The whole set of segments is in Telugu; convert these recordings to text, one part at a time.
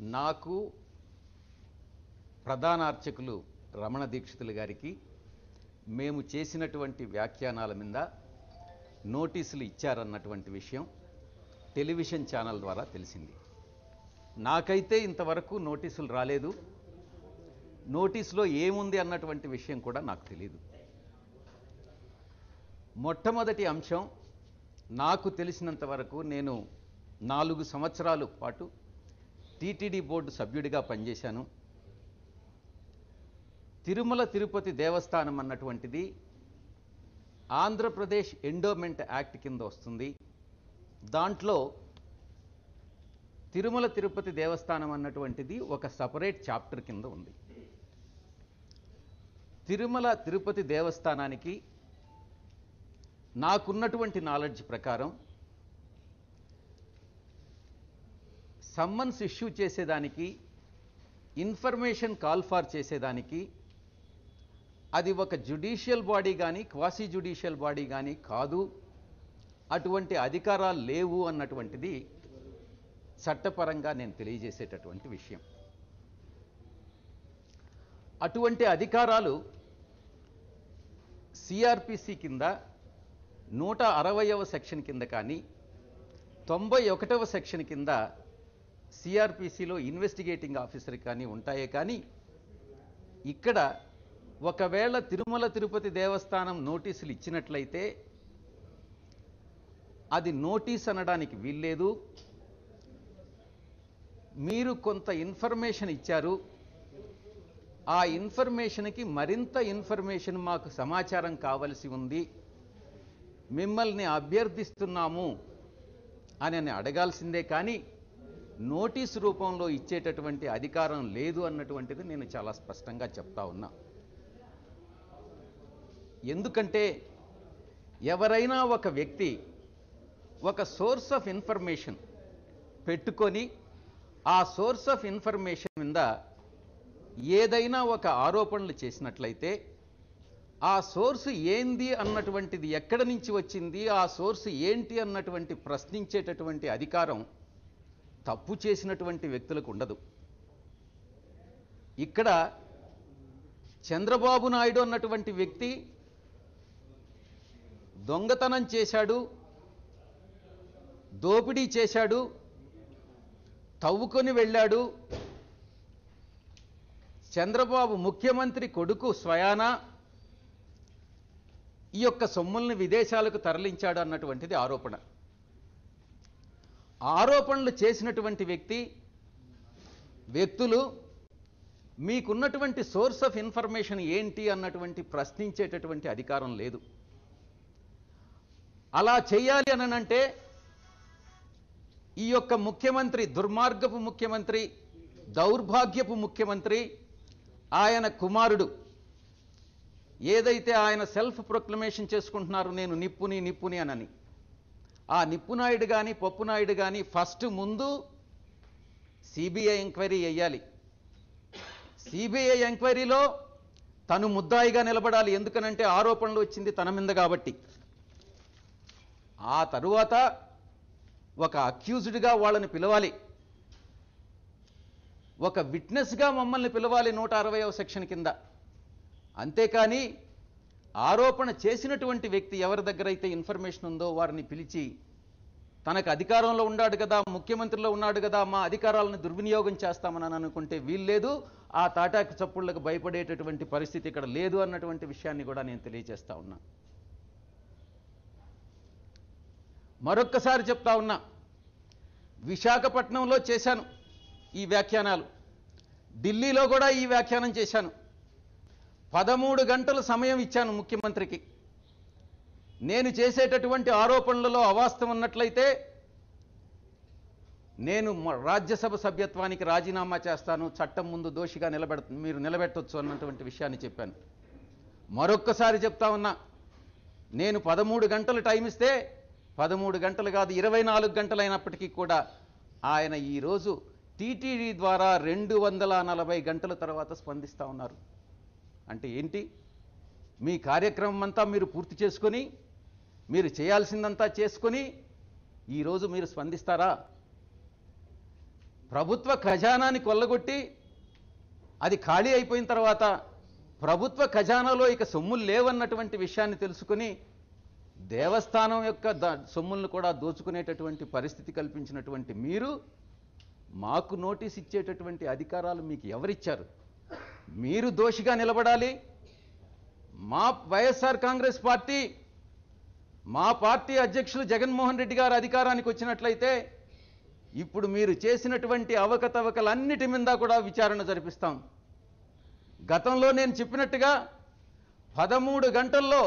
నాకు ప్రధాన అర్చకులు రమణ దీక్షితులు గారికి మేము చేసినటువంటి వ్యాఖ్యానాల మీద నోటీసులు ఇచ్చారన్నటువంటి విషయం టెలివిజన్ ఛానల్ ద్వారా తెలిసింది. నాకైతే ఇంతవరకు నోటీసులు రాలేదు. నోటీసులో ఏముంది అన్నటువంటి విషయం కూడా నాకు తెలియదు మొట్టమొదటి అంశం నాకు తెలిసినంత వరకు నేను నాలుగు సంవత్సరాల పాటు టీటీడీ బోర్డు సభ్యుడిగా పనిచేశాను. తిరుమల తిరుపతి దేవస్థానం అన్నటువంటిది ఆంధ్రప్రదేశ్ ఎండోమెంట్ యాక్ట్ కింద వస్తుంది. దాంట్లో తిరుమల తిరుపతి దేవస్థానం అన్నటువంటిది ఒక సపరేట్ చాప్టర్ కింద ఉంది. తిరుమల తిరుపతి దేవస్థానానికి నాకున్నటువంటి నాలెడ్జ్ ప్రకారం సమ్మన్స్ ఇష్యూ చేసేదానికి ఇన్ఫర్మేషన్ కాల్ ఫార్ చేసేదానికి అది ఒక జ్యుడిషియల్ బాడీ కానీ క్వాసీ జ్యుడిషియల్ బాడీ కానీ కాదు. అటువంటి అధికారాలు లేవు అన్నటువంటిది చట్టపరంగా నేను తెలియజేసేటటువంటి విషయం. అటువంటి అధికారాలు సిఆర్పిసి కింద నూట అరవయవ సెక్షన్ కింద కానీ తొంభై ఒకటవ సెక్షన్ కింద సిఆర్పిసిలో ఇన్వెస్టిగేటింగ్ ఆఫీసర్ కానీ ఉంటాయే కానీ ఇక్కడ ఒకవేళ తిరుమల తిరుపతి దేవస్థానం నోటీసులు ఇచ్చినట్లయితే అది నోటీస్ అనడానికి వీల్లేదు. మీరు కొంత ఇన్ఫర్మేషన్ ఇచ్చారు. ఆ ఇన్ఫర్మేషన్కి మరింత ఇన్ఫర్మేషన్ మాకు సమాచారం కావలసి ఉంది. మిమ్మల్ని అభ్యర్థిస్తున్నాము అని అని అడగాల్సిందే కానీ నోటీస్ రూపంలో ఇచ్చేటటువంటి అధికారం లేదు అన్నటువంటిది నేను చాలా స్పష్టంగా చెప్తా ఉన్నా. ఎందుకంటే ఎవరైనా ఒక వ్యక్తి ఒక సోర్స్ ఆఫ్ ఇన్ఫర్మేషన్ పెట్టుకొని ఆ సోర్స్ ఆఫ్ ఇన్ఫర్మేషన్ మీద ఏదైనా ఒక ఆరోపణలు చేసినట్లయితే ఆ సోర్సు ఏంది అన్నటువంటిది ఎక్కడి నుంచి వచ్చింది ఆ సోర్సు ఏంటి అన్నటువంటి ప్రశ్నించేటటువంటి అధికారం తప్పు చేసినటువంటి వ్యక్తులకు ఉండదు. ఇక్కడ చంద్రబాబు నాయుడు అన్నటువంటి వ్యక్తి దొంగతనం చేశాడు దోపిడీ చేశాడు తవ్వుకొని వెళ్ళాడు. చంద్రబాబు ముఖ్యమంత్రి కొడుకు స్వయానా ఈ యొక్క సొమ్ముల్ని విదేశాలకు తరలించాడు అన్నటువంటిది ఆరోపణ. ఆరోపణలు చేసినటువంటి వ్యక్తి వ్యక్తులు మీకున్నటువంటి సోర్స్ ఆఫ్ ఇన్ఫర్మేషన్ ఏంటి అన్నటువంటి ప్రశ్నించేటటువంటి అధికారం లేదు. అలా చేయాలి అననంటే ఈ యొక్క ముఖ్యమంత్రి దుర్మార్గపు ముఖ్యమంత్రి దౌర్భాగ్యపు ముఖ్యమంత్రి ఆయన కుమారుడు ఏదైతే ఆయన సెల్ఫ్ ప్రొక్లమేషన్ చేసుకుంటున్నారు నేను నిప్పుని నిప్పుని అనని. ఆ నిప్పునాయుడు కానీ పప్పునాయుడు కానీ ఫస్ట్ ముందు సిబిఐ ఎంక్వైరీ వేయాలి సిబిఐ ఎంక్వైరీలో తను ముద్దాయిగా నిలబడాలి. ఎందుకనంటే ఆరోపణలు వచ్చింది తన మీద కాబట్టి. ఆ తరువాత ఒక అక్యూజ్డ్గా వాళ్ళని పిలవాలి. ఒక విట్నెస్గా మమ్మల్ని పిలవాలి నూట అరవైవ సెక్షన్ కింద. అంతేకాని ఆరోపణ చేసినటువంటి వ్యక్తి ఎవరి దగ్గర అయితే ఇన్ఫర్మేషన్ ఉందో వారిని పిలిచి తనకు అధికారంలో ఉన్నాడు కదా ముఖ్యమంత్రిలో ఉన్నాడు కదా మా అధికారాలను దుర్వినియోగం చేస్తామని అనుకుంటే వీల్లేదు ఆ తాటాకు చప్పుళ్ళకు భయపడేటటువంటి పరిస్థితి ఇక్కడ లేదు అన్నటువంటి విషయాన్ని కూడా నేను తెలియజేస్తా ఉన్నా. మరొక్కసారి చెప్తా ఉన్నా విశాఖపట్నంలో చేశాను ఈ వ్యాఖ్యానాలు. ఢిల్లీలో కూడా ఈ వ్యాఖ్యానం చేశాను. పదమూడు గంటల సమయం ఇచ్చాను ముఖ్యమంత్రికి. నేను చేసేటటువంటి ఆరోపణలలో అవాస్తవం ఉన్నట్లయితే నేను రాజ్యసభ సభ్యత్వానికి రాజీనామా చేస్తాను చట్టం ముందు దోషిగా నిలబెడ మీరు నిలబెట్టొచ్చు అన్నటువంటి విషయాన్ని చెప్పాను. మరొక్కసారి చెప్తా ఉన్నా నేను పదమూడు గంటలు టైం ఇస్తే పదమూడు గంటలు కాదు ఇరవై నాలుగు గంటలైనప్పటికీ కూడా ఆయన ఈరోజు టీటీడీ ద్వారా రెండు వందల నలభై గంటల తర్వాత స్పందిస్తూ ఉన్నారు. అంటే ఏంటి? మీ కార్యక్రమం అంతా మీరు పూర్తి చేసుకొని మీరు చేయాల్సిందంతా చేసుకొని ఈరోజు మీరు స్పందిస్తారా? ప్రభుత్వ ఖజానాని కొల్లగొట్టి అది ఖాళీ అయిపోయిన తర్వాత ప్రభుత్వ ఖజానాలో ఇక సొమ్ములు లేవన్నటువంటి విషయాన్ని తెలుసుకుని దేవస్థానం యొక్క సొమ్ములను కూడా దోచుకునేటటువంటి పరిస్థితి కల్పించినటువంటి మీరు మాకు నోటీస్ ఇచ్చేటటువంటి అధికారాలు మీకు ఎవరిచ్చారు? మీరు దోషిగా నిలబడాలి. మా వైఎస్ఆర్ కాంగ్రెస్ పార్టీ మా పార్టీ అధ్యక్షులు జగన్మోహన్ రెడ్డి గారు అధికారానికి వచ్చినట్లయితే ఇప్పుడు మీరు చేసినటువంటి అవకతవకలన్నిటి మీద కూడా విచారణ జరిపిస్తాం. గతంలో నేను చెప్పినట్టుగా పదమూడు గంటల్లో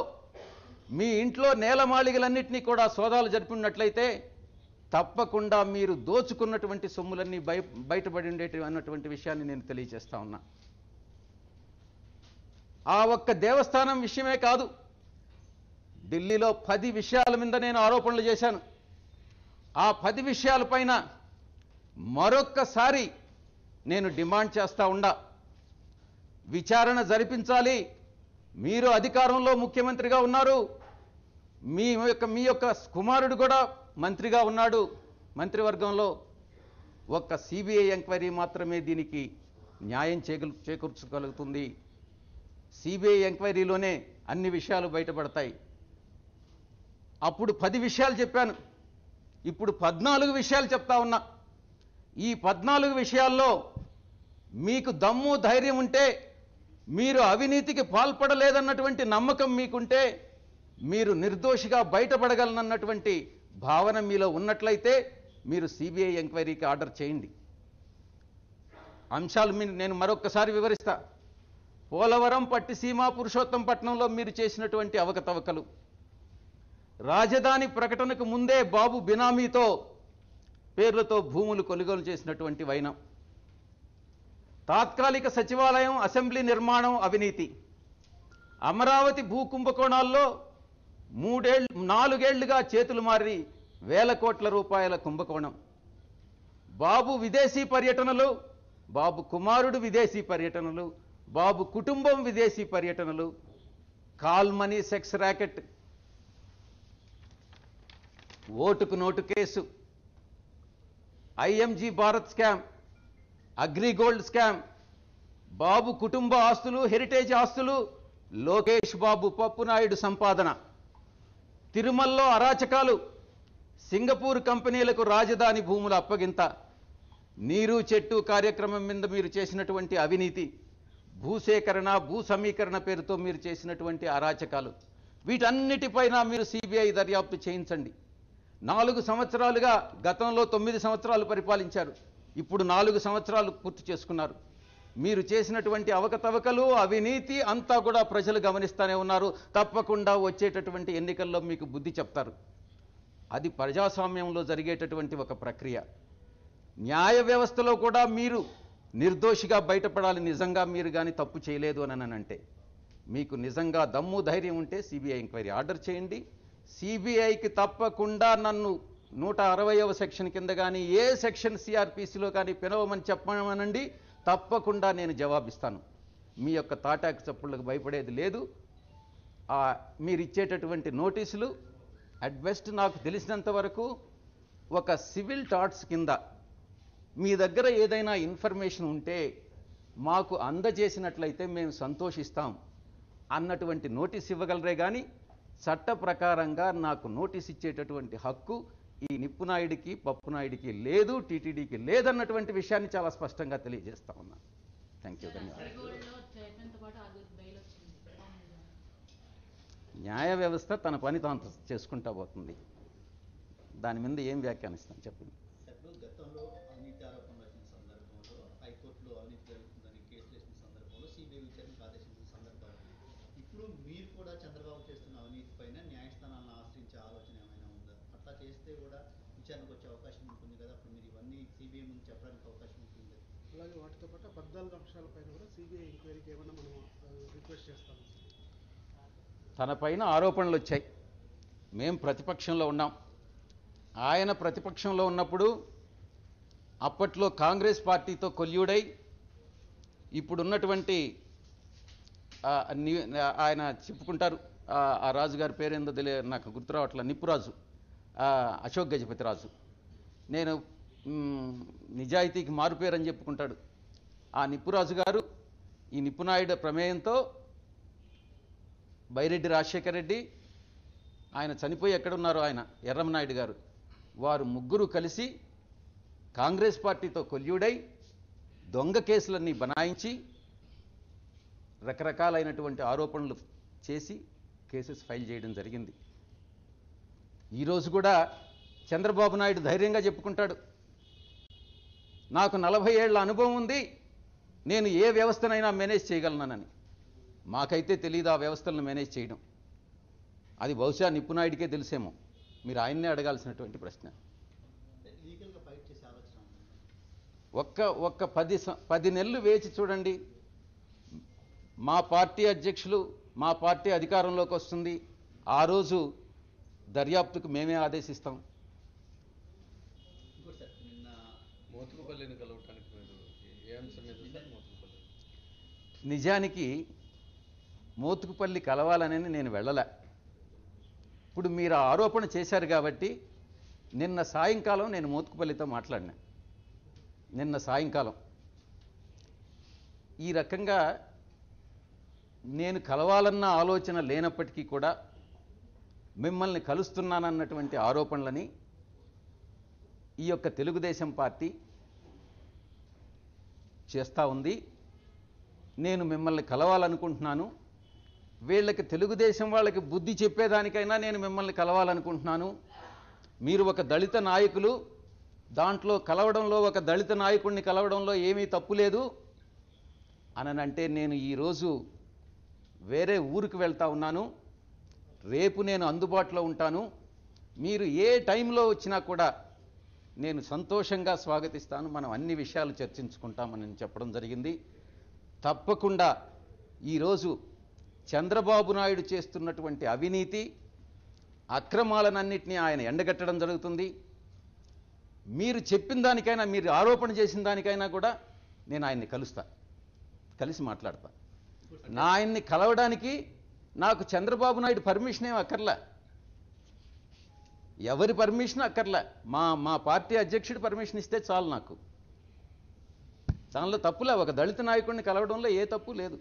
మీ ఇంట్లో నేలమాళిగలన్నింటినీ కూడా సోదాలు జరిపినట్లయితే తప్పకుండా మీరు దోచుకున్నటువంటి సొమ్ములన్నీ బయ బయటపడి ఉండేటి అన్నటువంటి విషయాన్ని నేను తెలియజేస్తా ఉన్నా. ఆ ఒక్క దేవస్థానం విషయమే కాదు. ఢిల్లీలో పది విషయాల మీద నేను ఆరోపణలు చేశాను. ఆ పది విషయాలపైన మరొక్కసారి నేను డిమాండ్ చేస్తా ఉండా. విచారణ జరిపించాలి. మీరు అధికారంలో ముఖ్యమంత్రిగా ఉన్నారు. మీ యొక్క మీ యొక్క కుమారుడు కూడా మంత్రిగా ఉన్నాడు. మంత్రివర్గంలో ఒక్క సిబిఐ ఎంక్వైరీ మాత్రమే దీనికి న్యాయం చేకూర్ చేకూర్చగలుగుతుంది. సిబిఐ ఎంక్వైరీలోనే అన్ని విషయాలు బయటపడతాయి. అప్పుడు పది విషయాలు చెప్పాను. ఇప్పుడు పద్నాలుగు విషయాలు చెప్తా ఉన్నా. ఈ పద్నాలుగు విషయాల్లో మీకు దమ్ము ధైర్యం ఉంటే మీరు అవినీతికి పాల్పడలేదన్నటువంటి నమ్మకం మీకుంటే మీరు నిర్దోషిగా బయటపడగలనన్నటువంటి భావన మీలో ఉన్నట్లయితే మీరు సిబిఐ ఎంక్వైరీకి ఆర్డర్ చేయండి. అంశాలు మీ నేను మరొక్కసారి వివరిస్తా. పోలవరం పట్టిసీమ పురుషోత్తంపట్నంలో మీరు చేసినటువంటి అవకతవకలు. రాజధాని ప్రకటనకు ముందే బాబు బినామీతో పేర్లతో భూములు కొనుగోలు చేసినటువంటి వైనం. తాత్కాలిక సచివాలయం అసెంబ్లీ నిర్మాణం అవినీతి. అమరావతి భూ కుంభకోణాల్లో మూడేళ్ళు నాలుగేళ్ళుగా చేతులు మారి వేల కోట్ల రూపాయల కుంభకోణం. బాబు విదేశీ పర్యటనలు బాబు కుమారుడు విదేశీ పర్యటనలు బాబు కుటుంబం విదేశీ పర్యటనలు కాల్ మనీ సెక్స్ ర్యాకెట్ ఓటుకు note case IMG Bharat scam AgriGold scam Babu కుటుంబ ఆస్తులు హెరిటేజ్ ఆస్తులు లోకేష్ బాబు పప్పునాయుడు సంపాదన తిరుమలలో అరాచకాలు సింగపూర్ కంపెనీలకు రాజధాని భూముల అప్పగింత నీరు చెట్టు కార్యక్రమం మీద మీరు చేసినటువంటి అవినీతి భూసేకరణ భూ సమీకరణ పేరుతో మీరు చేసినటువంటి అరాచకాలు. వీటన్నిటిపైన మీరు సిబిఐ దర్యాప్తు చేయించండి. నాలుగు సంవత్సరాలుగా గతంలో తొమ్మిది సంవత్సరాలు పరిపాలించారు. ఇప్పుడు నాలుగు సంవత్సరాలు పూర్తి చేసుకున్నారు. మీరు చేసినటువంటి అవకతవకలు అవినీతి అంతా కూడా ప్రజలు గమనిస్తూనే ఉన్నారు. తప్పకుండా వచ్చేటటువంటి ఎన్నికల్లో మీకు బుద్ధి చెప్తారు. అది ప్రజాస్వామ్యంలో జరిగేటటువంటి ఒక ప్రక్రియ. న్యాయ వ్యవస్థలో కూడా మీరు నిర్దోషిగా బయటపడాలి నిజంగా మీరు కానీ తప్పు చేయలేదు అని అంటే మీకు నిజంగా దమ్ము ధైర్యం ఉంటే సిబిఐ ఎంక్వైరీ ఆర్డర్ చేయండి. సిబిఐకి తప్పకుండా నన్ను నూట అరవైవ సెక్షన్ కింద కానీ ఏ సెక్షన్ సిఆర్పిసిలో కానీ పిలవమని చెప్పమనండి. తప్పకుండా నేను జవాబిస్తాను. మీ యొక్క తాటాకు చప్పుళ్ళకు భయపడేది లేదు. మీరు ఇచ్చేటటువంటి నోటీసులు అట్ బెస్ట్ నాకు తెలిసినంత వరకు ఒక సివిల్ టాట్స్ కింద మీ దగ్గర ఏదైనా ఇన్ఫర్మేషన్ ఉంటే మాకు అందజేసినట్లయితే మేము సంతోషిస్తాం అన్నటువంటి నోటీస్ ఇవ్వగలరే కానీ చట్ట ప్రకారంగా నాకు నోటీస్ ఇచ్చేటటువంటి హక్కు ఈ నిప్పునాయుడికి పప్పునాయుడికి లేదు టీటీడీకి లేదన్నటువంటి విషయాన్ని చాలా స్పష్టంగా తెలియజేస్తా ఉన్నాను థ్యాంక్ యూ ధన్యవాదాలు. న్యాయ వ్యవస్థ తన పని తాను చేసుకుంటా పోతుంది. దాని మీద ఏం వ్యాఖ్యానిస్తాను చెప్పండి ఇప్పుడు గతంలో అవినీతి ఆరోపణలు వచ్చిన సందర్భంలో హైకోర్టులో అవినీతి జరుగుతుందని కేసులు వేసిన సందర్భంలో సిబిఐ విచారణకు ఆదేశించిన సందర్భాలు ఇప్పుడు మీరు కూడా చంద్రబాబు చేస్తున్న అవినీతి పైన న్యాయస్థానాలను ఆశ్రయించే ఆలోచన ఏమైనా ఉందా? అట్లా చేస్తే కూడా విచారణకు వచ్చే అవకాశం ఉంటుంది కదా. అప్పుడు మీరు ఇవన్నీ సిబిఐ ముందు చెప్పడానికి అవకాశం ఉంటుంది కదా. అలాగే వాటితో పాటు పద్నాలుగు అంశాలపైన కూడా సిబిఐ ఎంక్వైరీకి ఏమైనా మనం రిక్వెస్ట్ చేస్తాము తన పైన ఆరోపణలు వచ్చాయి. మేం ప్రతిపక్షంలో ఉన్నాం. ఆయన ప్రతిపక్షంలో ఉన్నప్పుడు అప్పట్లో కాంగ్రెస్ పార్టీతో కొల్యూడై ఇప్పుడున్నటువంటి ఆయన చెప్పుకుంటారు. ఆ, రాజుగారి పేరేందో తెలియ నాకు గుర్తు రావట్లే. నిప్పురాజు అశోక్ గజపతి రాజు. నేను నిజాయితీకి మారుపేరని చెప్పుకుంటాడు. ఆ నిప్పురాజు గారు ఈ నిప్పునాయుడు ప్రమేయంతో బైరెడ్డి రాజశేఖర రెడ్డి ఆయన చనిపోయి ఎక్కడున్నారు ఆయన ఎర్రమనాయుడు గారు. వారు ముగ్గురు కలిసి కాంగ్రెస్ పార్టీతో కొల్యుడై దొంగ కేసులన్నీ బనాయించి రకరకాలైనటువంటి ఆరోపణలు చేసి కేసెస్ ఫైల్ చేయడం జరిగింది. ఈరోజు కూడా చంద్రబాబు నాయుడు ధైర్యంగా చెప్పుకుంటాడు. నాకు నలభై ఏళ్ళ అనుభవం ఉంది నేను ఏ వ్యవస్థనైనా మేనేజ్ చేయగలనని మాకైతే తెలియదు ఆ వ్యవస్థలను మేనేజ్ చేయడం. అది బహుశా నిప్పునాయుడికే తెలిసేమో. మీరు ఆయన్నే అడగాల్సినటువంటి ప్రశ్న? ఒక్క ఒక్క పది స- పది నెలలు వేచి చూడండి. మా పార్టీ అధ్యక్షులు మా పార్టీ అధికారంలోకి వస్తుంది. ఆ రోజు దర్యాప్తుకు మేమే ఆదేశిస్తాం. నిజానికి మోతుకుపల్లి కలవాలని నేను వెళ్ళలే. ఇప్పుడు మీరు ఆరోపణ చేశారు కాబట్టి నిన్న సాయంకాలం నేను మోతుకుపల్లితో మాట్లాడినా. నిన్న సాయంకాలం. ఈ రకంగా నేను కలవాలన్న ఆలోచన లేనప్పటికీ కూడా మిమ్మల్ని కలుస్తున్నానన్నటువంటి ఆరోపణలని ఈ యొక్క తెలుగుదేశం పార్టీ చేస్తూ ఉంది. నేను మిమ్మల్ని కలవాలనుకుంటున్నాను. వీళ్ళకి తెలుగుదేశం వాళ్ళకి బుద్ధి చెప్పేదానికైనా నేను మిమ్మల్ని కలవాలనుకుంటున్నాను. మీరు ఒక దళిత నాయకులు దాంట్లో కలవడంలో ఒక దళిత నాయకుడిని కలవడంలో ఏమీ తప్పు లేదు. అననంటే నేను ఈరోజు వేరే ఊరికి వెళ్తా ఉన్నాను. రేపు నేను అందుబాటులో ఉంటాను. మీరు ఏ టైంలో వచ్చినా కూడా నేను సంతోషంగా స్వాగతిస్తాను. మనం అన్ని విషయాలు చర్చించుకుంటామని చెప్పడం జరిగింది. తప్పకుండా ఈరోజు చంద్రబాబు నాయుడు చేస్తున్నటువంటి అవినీతి అక్రమాలనన్నింటినీ ఆయన ఎండగట్టడం జరుగుతుంది. మీరు చెప్పిన దానికైనా మీరు ఆరోపణ చేసిన దానికైనా కూడా నేను ఆయన్ని కలుస్తా కలిసి మాట్లాడతాను నా ఆయన్ని కలవడానికి నాకు చంద్రబాబు నాయుడు పర్మిషన్ ఏం అక్కర్లే? ఎవరి పర్మిషన్ అక్కర్లే? మా మా పార్టీ అధ్యక్షుడు పర్మిషన్ ఇస్తే చాలు నాకు. దానిలో తప్పులే. ఒక దళిత నాయకుడిని కలవడంలో ఏ తప్పు లేదు.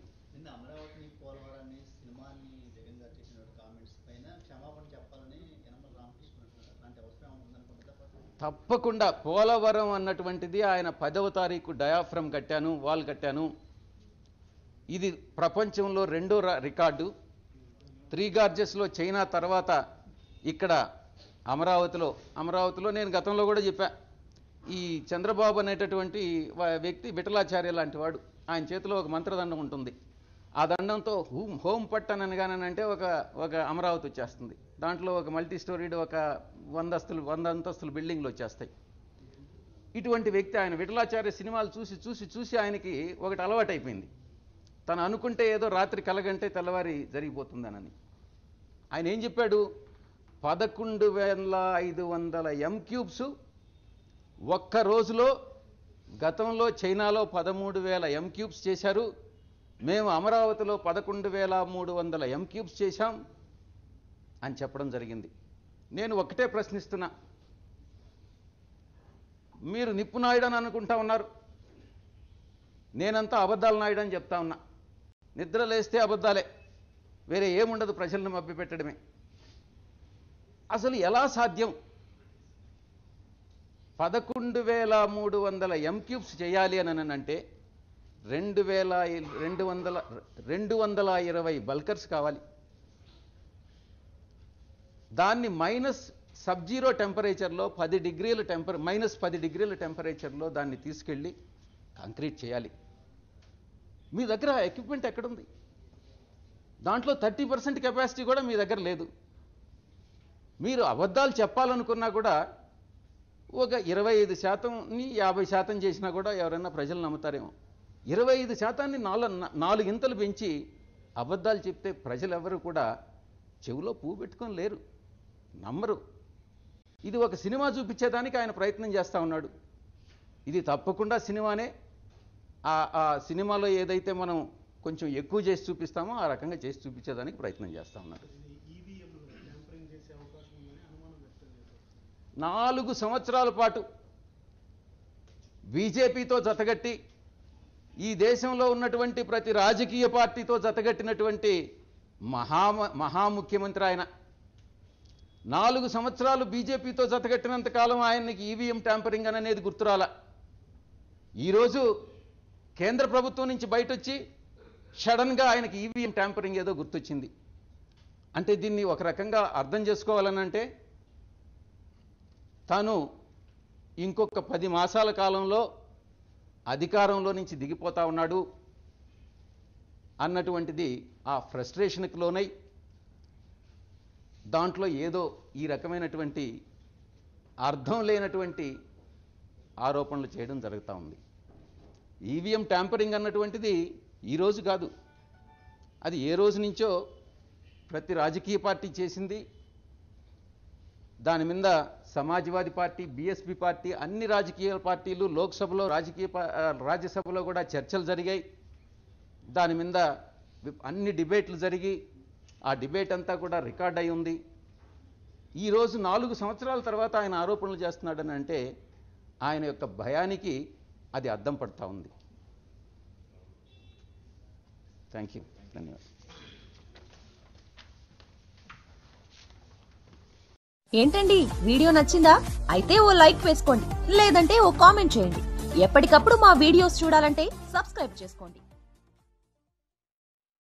తప్పకుండా. పోలవరం అన్నటువంటిది ఆయన పదవ తారీఖు డయాఫ్రమ్ కట్టాను వాల్ కట్టాను. ఇది ప్రపంచంలో రెండో ర- రికార్డు. త్రీ గార్జెస్లో చైనా తర్వాత ఇక్కడ అమరావతిలో. అమరావతిలో నేను గతంలో కూడా చెప్పా. ఈ చంద్రబాబు అనేటటువంటి వ్యక్తి విఠలాచార్య లాంటి వాడు. ఆయన చేతిలో ఒక మంత్రదండం ఉంటుంది. ఆ దండంతో హోమ్ హోమ్ పట్టన్ అనగానంటే ఒక ఒక అమరావతి వచ్చేస్తుంది. దాంట్లో ఒక మల్టీ స్టోరీడ్ ఒక వందస్తులు వంద అంతస్తులు బిల్డింగ్లు వచ్చేస్తాయి. ఇటువంటి వ్యక్తి ఆయన విఠలాచార్య సినిమాలు చూసి చూసి చూసి ఆయనకి ఒకటి అలవాటైపోయింది. తను అనుకుంటే ఏదో రాత్రి కలగంటే తెల్లవారి జరిగిపోతుందనని. ఆయన ఏం చెప్పాడు? పదకొండు వేల ఐదు వందల ఎం క్యూబ్స్ ఒక్క రోజులో గతంలో చైనాలో పదమూడు వేల ఎం క్యూబ్స్ చేశారు. మేము అమరావతిలో పదకొండు వేల మూడు వందల ఎం క్యూబ్స్ చేశాం అని చెప్పడం జరిగింది. నేను ఒకటే ప్రశ్నిస్తున్నా. మీరు నిప్పు నాయుడు అని అనుకుంటా ఉన్నారు. నేనంతా అబద్ధాలు నాయుడు అని చెప్తా ఉన్నా. నిద్ర లేస్తే అబద్ధాలే. వేరే ఏముండదు ప్రజలను మభ్యపెట్టడమే. అసలు ఎలా సాధ్యం? పదకొండు వేల మూడు వందల ఎంక్యూబ్స్ చేయాలి అని అంటే రెండు వేల రెండు వందల రెండు వందల ఇరవై బల్కర్స్ కావాలి. దాన్ని మైనస్ సబ్ జీరో టెంపరేచర్లో పది డిగ్రీల టెంపర్ మైనస్ పది డిగ్రీల టెంపరేచర్లో దాన్ని తీసుకెళ్ళి కంక్రీట్ చేయాలి. మీ దగ్గర ఎక్విప్మెంట్ ఎక్కడుంది? దాంట్లో థర్టీ పర్సెంట్ కెపాసిటీ కూడా మీ దగ్గర లేదు. మీరు అబద్ధాలు చెప్పాలనుకున్నా కూడా ఒక ఇరవై ఐదు శాతంని యాభై శాతం చేసినా కూడా ఎవరైనా ప్రజలు నమ్ముతారేమో. ఇరవై ఐదు శాతాన్ని నాలుగు నాలుగింతలు పెంచి అబద్ధాలు చెప్తే ప్రజలు ఎవరు కూడా చెవిలో పువ్వు పెట్టుకొని లేరు. నమ్మరు. ఇది ఒక సినిమా చూపించేదానికి ఆయన ప్రయత్నం చేస్తూ ఉన్నాడు. ఇది తప్పకుండా సినిమానే. ఆ సినిమాలో ఏదైతే మనం కొంచెం ఎక్కువ చేసి చూపిస్తామో ఆ రకంగా చేసి చూపించేదానికి ప్రయత్నం చేస్తా ఉన్నారు నాలుగు సంవత్సరాల పాటు బీజేపీతో జతగట్టి ఈ దేశంలో ఉన్నటువంటి ప్రతి రాజకీయ పార్టీతో జతగట్టినటువంటి మహా మహా ముఖ్యమంత్రి ఆయన. నాలుగు సంవత్సరాలు బీజేపీతో జతగట్టినంత కాలం ఆయనకి ఈవీఎం ట్యాంపరింగ్ అనేది గుర్తురాల. ఈరోజు కేంద్ర ప్రభుత్వం నుంచి బయటొచ్చి సడన్గా ఆయనకి ఈవీఎం ట్యాంపరింగ్ ఏదో గుర్తొచ్చింది. అంటే దీన్ని ఒక రకంగా అర్థం చేసుకోవాలనంటే తాను ఇంకొక పది మాసాల కాలంలో అధికారంలో నుంచి దిగిపోతా ఉన్నాడు అన్నటువంటిది ఆ ఫ్రస్ట్రేషన్కి లోనై దాంట్లో ఏదో ఈ రకమైనటువంటి అర్థం లేనటువంటి ఆరోపణలు చేయడం జరుగుతూ ఉంది. ఈవీఎం ట్యాంపరింగ్ అన్నటువంటిది ఈరోజు కాదు. అది ఏ రోజు నుంచో ప్రతి రాజకీయ పార్టీ చేసింది. దాని మీద సమాజ్వాదీ పార్టీ బీఎస్పీ పార్టీ అన్ని రాజకీయ పార్టీలు లోక్సభలో రాజకీయ రాజ్యసభలో కూడా చర్చలు జరిగాయి. దాని మీద అన్ని డిబేట్లు జరిగి ఆ డిబేట్ అంతా కూడా రికార్డ్ అయి ఉంది. ఈరోజు నాలుగు సంవత్సరాల తర్వాత ఆయన ఆరోపణలు చేస్తున్నాడని అంటే ఆయన యొక్క భయానికి అది అర్థం పడతా ఉంది. థ్యాంక్ యూ ధన్యవాదాలు. ఏంటండి? వీడియో నచ్చిందా? అయితే ఓ లైక్ వేసుకోండి. లేదంటే ఓ కామెంట్ చేయండి. ఎప్పటికప్పుడు మా వీడియోస్ చూడాలంటే సబ్స్క్రైబ్ చేసుకోండి.